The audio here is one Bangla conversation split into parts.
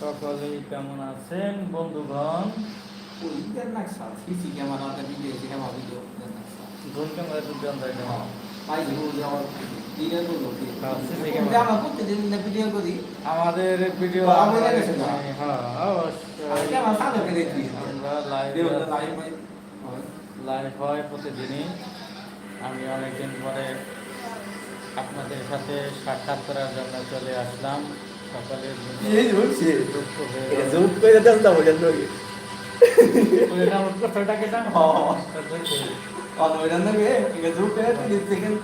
সকলেই কেমন আছেন বন্ধুগণ? আমাদের ভিডিও হয় লাইভ হয় প্রতিদিনই। আমি অনেকদিন পরে আপনাদের সাথে সাক্ষাৎ করার জন্য চলে আসলাম। সকালের এই হচ্ছে দুঃখ এটা গেল। জুম করে দেন না ওটা নয় ওই ডাউনলোড করতে ওটাকে ডান। তারপরে করি। অন ওইটা নাকি ঠিক আছে রূপে 30 সেকেন্ড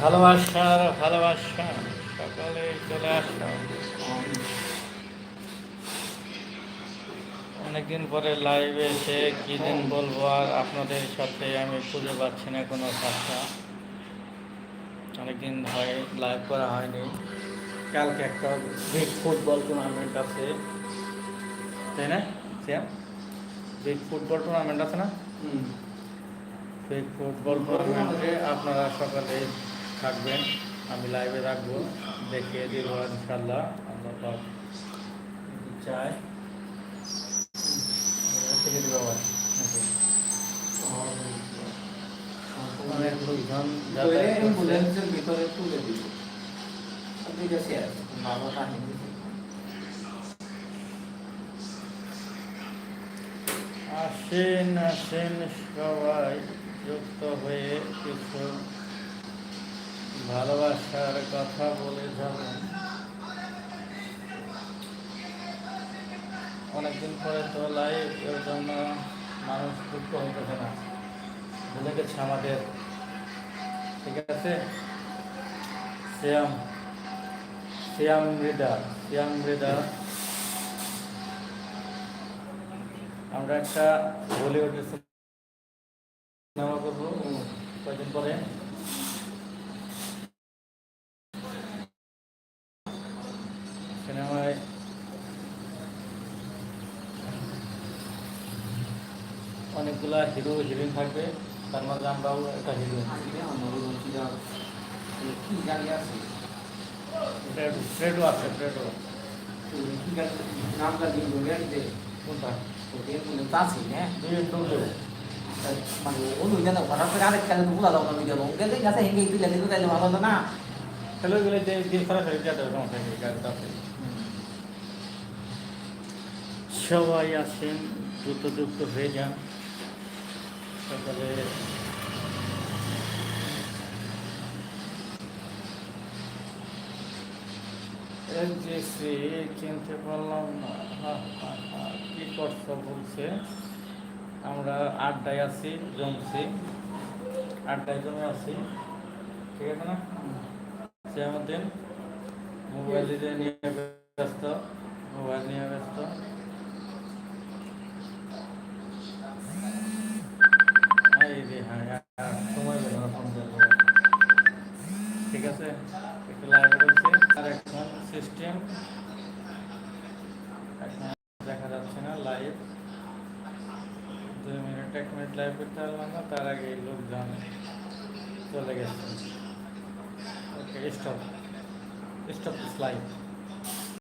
ভালোবাসার ভালোবাসা সকালে চলে অনেকদিন পরে লাইভে এসে কি দিন বলব আর আপনাদের সাথে আমি খুঁজে পাচ্ছি না কোনো ভাষা অনেকদিন হয় লাইভ করা হয়নি। কালকে একটা বিগ ফুটবল টুর্নামেন্ট আছে। তাই না শ্যাম? বিগ ফুটবল টুর্নামেন্ট আছে না? বিগ ফুটবল টুর্নামেন্টে আপনারা সকালে থাকবেন। আমি লাইভে রাখব। দেখে দিব ইনশাল্লাহ আল্লাহ চাই। থেকে দিব অ্যাম্বুলেন্সের ভিতরে তুলে দিল আপনি কাছে আছে আসেন আসেন সবাই যুক্ত হয়ে কিছু ভালোবাসার কথা বলে যাবেন। অনেকদিন পরে তো লাইভ এর জন্য মানুষ যুক্ত হইতেছে না। ভুলে গেছে আমাদের ঠিক আছে? শ্যাম শ্যাম মৃদা শ্যাম মৃদা। আমরা একটা বলিউডের সিনেমা করব কয়েকদিন পরে? সিনেমায় অনেকগুলা হিরো, হিরোইন থাকবে। তার মধ্যে আমরাও একটা অনুরোধ ছিল কি গাড়ি আছে? ট্রেডও আছে গাড়ি নামটা দিন গাড়িতে কোনটা? অ্যাম্বুলেন্স আছে হ্যাঁ? বিএমডব্লিউ মানে অনু জানো হঠাৎ করে আরেক খেলে ভুলা দাও না ভিডিও গেলে গেছে হেঙ্গে তুলে দিতে তাইলে ভালো হতো না। দিয়ে সরাসরি দিয়ে দেবে সমস্যা নেই গাড়িতে আছে সবাই আছেন দ্রুত যুক্ত হয়ে যান। সকালে এলজিসি কিনতে পারলাম না। কি করছ বলছে, আমরা আড্ডায় আছি, জমছি, আড্ডায় জমে আছি, ঠিক আছে না সে আমাদের মোবাইল নিয়ে ব্যস্ত, মোবাইল নিয়ে ব্যস্ত দেখা যাচ্ছে না লাইভ দুই মিনিট, এক মিনিট লাইভ করতে পারলাম না, তার আগে লোকজন চলে গেছে। Okay stop stop live